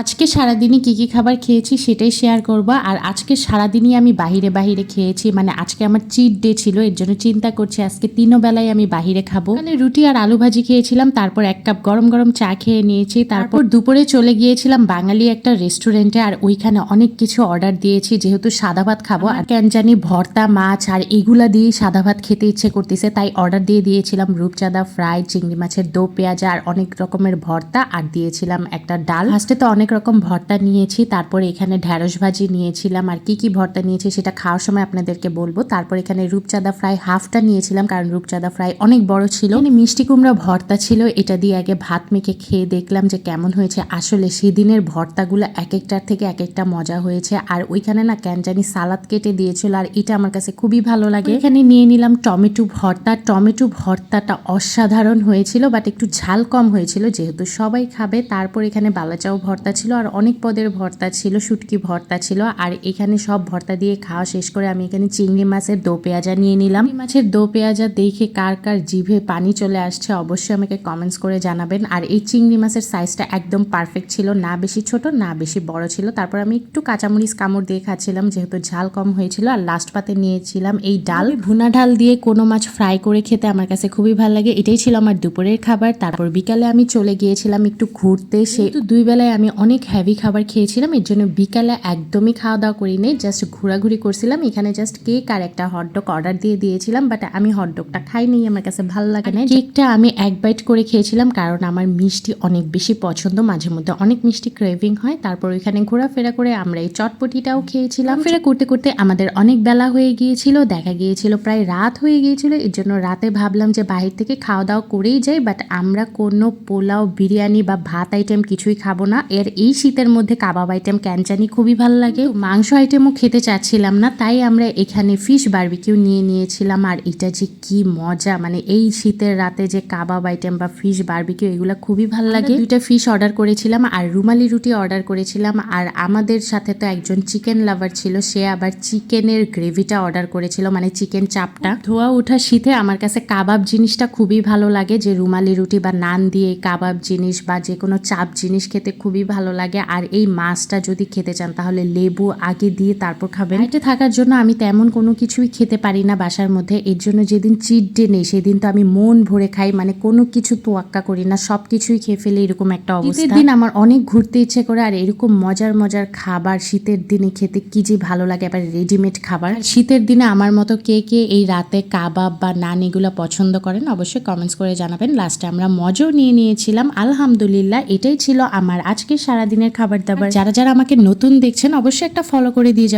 আজকে সারাদিনই কী কী খাবার খেয়েছি সেটাই শেয়ার করব। আর আজকে সারাদিনই আমি বাহিরে বাহিরে খেয়েছি। মানে আজকে আমার চিট ডে ছিল, এর জন্য চিন্তা করছি আজকে তিনও বেলায় আমি বাহিরে খাব। মানে রুটি আর আলু ভাজি খেয়েছিলাম, তারপর এক কাপ গরম গরম চা খেয়ে নিয়েছি। তারপর দুপুরে চলে গিয়েছিলাম বাঙালি একটা রেস্টুরেন্টে আর ওইখানে অনেক কিছু অর্ডার দিয়েছি, যেহেতু সাদা ভাত খাব। আর কেন জানি ভর্তা, মাছ আর এগুলা দিয়ে সাদা ভাত খেতে ইচ্ছে করতেছে, তাই অর্ডার দিয়ে দিয়েছিলাম রূপচাঁদা ফ্রাই চিংড়ি মাছের দো পেঁয়াজ আর অনেক রকমের ভর্তা। আর দিয়েছিলাম একটা ডাল। ফার্স্টে তো অনেক রকম ভর্তা নিয়েছি, তারপরে এখানে ঢ্যাঁড়স ভাজি নিয়েছিলাম। আর কি কি ভর্তা নিয়েছি সেটা খাওয়ার সময় আপনাদেরকে বলব। তারপর এখানে রূপচাঁদা ফ্রাই হাফটা নিয়েছিলাম, কারণ রূপচাঁদা ফ্রাই অনেক বড় ছিল। মিষ্টি কুমড়া ভর্তা ছিল, এটা দিয়ে আগে ভাত মেখে খেয়ে দেখলাম যে কেমন হয়েছে। আসলে সেদিনের ভর্তাগুলো এক একটার থেকে এক একটা মজা হয়েছে। আর ওইখানে না কেন জানি সালাদ কেটে দিয়েছিল, আর এটা আমার কাছে খুবই ভালো লাগে। এখানে নিয়ে নিলাম টমেটো ভর্তা। টমেটো ভর্তাটা অসাধারণ হয়েছিল, বাট একটু ঝাল কম হয়েছিল, যেহেতু সবাই খাবে। তারপর এখানে বালাচাও ভর্তা ছিল আর অনেক পদের ভর্তা ছিল শুটকি ভর্তা ছিল। আর এখানে সব ভর্তা দিয়ে খাওয়া শেষ করে আমি এখানে চিংড়ি মাছের দো পেঁয়াজা নিয়ে নিলাম। মাছের দো পেঁয়াজা দেখে কার কার জিভে পানি চলে আসছে অবশ্যই আমাকে কমেন্টস করে জানাবেন। আর এই চিংড়ি মাছের সাইজটা একদম পারফেক্ট ছিল না বেশি ছোট না বেশি বড় ছিল। তারপর আমি একটু কাঁচামরিচ কামড় দিয়ে খাচ্ছিলাম যেহেতু ঝাল কম হয়েছিল। আর লাস্ট পাতে নিয়েছিলাম এই ডাল। ভুনা ডাল দিয়ে কোনো মাছ ফ্রাই করে খেতে আমার কাছে খুবই ভালো লাগে। এটাই ছিল আমার দুপুরের খাবার। তারপর বিকালে আমি চলে গিয়েছিলাম একটু ঘুরতে। সেই দুই বেলায় আমি অনেক হ্যাভি খাবার খেয়েছিলাম, এর জন্য বিকালে একদমই খাওয়া দাওয়া করি নাই জাস্ট ঘোরাঘুরি করছিলাম। এখানে জাস্ট কেক আর একটা হটডগ অর্ডার দিয়ে দিয়েছিলাম বাট আমি হটডগটা খাইনি, আমার কাছে ভালো লাগে না কেকটা আমি এক বাইট করে খেয়েছিলাম, কারণ আমার মিষ্টি অনেক বেশি পছন্দ, মাঝে মধ্যে অনেক মিষ্টি ক্রেভিং হয়, তারপর ওইখানে ঘোরাফেরা করে আমরা এই চটপটিটাও খেয়েছিলাম। ফেরা করতে করতে আমাদের অনেক বেলা হয়ে গিয়েছিল, দেখা গিয়েছিল প্রায় রাত হয়ে গিয়েছিল, এর জন্য রাতে ভাবলাম যে বাহির থেকে খাওয়া দাওয়া করেই যাই বাট আমরা কোনো পোলাও, বিরিয়ানি বা ভাত আইটেম কিছুই খাব না, এর এই শীতের মধ্যে কাবাব আইটেম ক্যানচানি খুবই ভালো লাগে। মাংস আইটেমও খেতে চাচ্ছিলাম না তাই আমরা এখানে ফিশ বারবিকিউ নিয়ে নিয়েছিলাম। আর এটা যে কি মজা মানে এই শীতের রাতে যে কাবাব আইটেম বা ফিশ বারবিকিউ এগুলো খুবই ভালো লাগে। দুইটা ফিশ অর্ডার করেছিলাম আর রুমালি রুটি অর্ডার করেছিলাম। আর আমাদের সাথে তো একজন চিকেন লাভার ছিল সে আবার চিকেনের গ্রেভিটা অর্ডার করেছিল মানে চিকেন চাপটা। ধোয়া ওঠা শীতে আমার কাছে কাবাব জিনিসটা খুবই ভালো লাগে যে রুমালি রুটি বা নান দিয়ে কাবাব জিনিস বা যে কোনো চাপ জিনিস খেতে খুবই ভালো লাগে। আর এই মাছটা যদি খেতে চান তাহলে লেবু আগে দিয়ে তারপর খাবেন। এটা থাকার জন্য আমি তেমন কোনো কিছুই খেতে পারি না বাসার মধ্যে। এর জন্য যেদিন চিট ডে নেই সেদিন তো আমি মন ভরে খাই। মানে কোনো কিছু তোয়াক্কা করি না সব কিছুই খেয়ে ফেলে এরকম একটা অবস্থা। দিন আমার অনেক ঘুরতে ইচ্ছে করে আর এরকম মজার মজার খাবার শীতের দিনে খেতে কি যে ভালো লাগে আবার রেডিমেড খাবার। শীতের দিনে আমার মতো কে কে এই রাতে কাবাব বা নান এগুলো পছন্দ করেন অবশ্যই কমেন্টস করে জানাবেন। লাস্টে আমরা মজাও নিয়ে নিয়েছিলাম। আলহামদুলিল্লাহ এটাই ছিল আমার আজকের সারাদিনের খাবার দাবার। যারা যারা আমাকে নতুন দেখছেন অবশ্যই একটা ফলো করে দিয়ে যাবেন।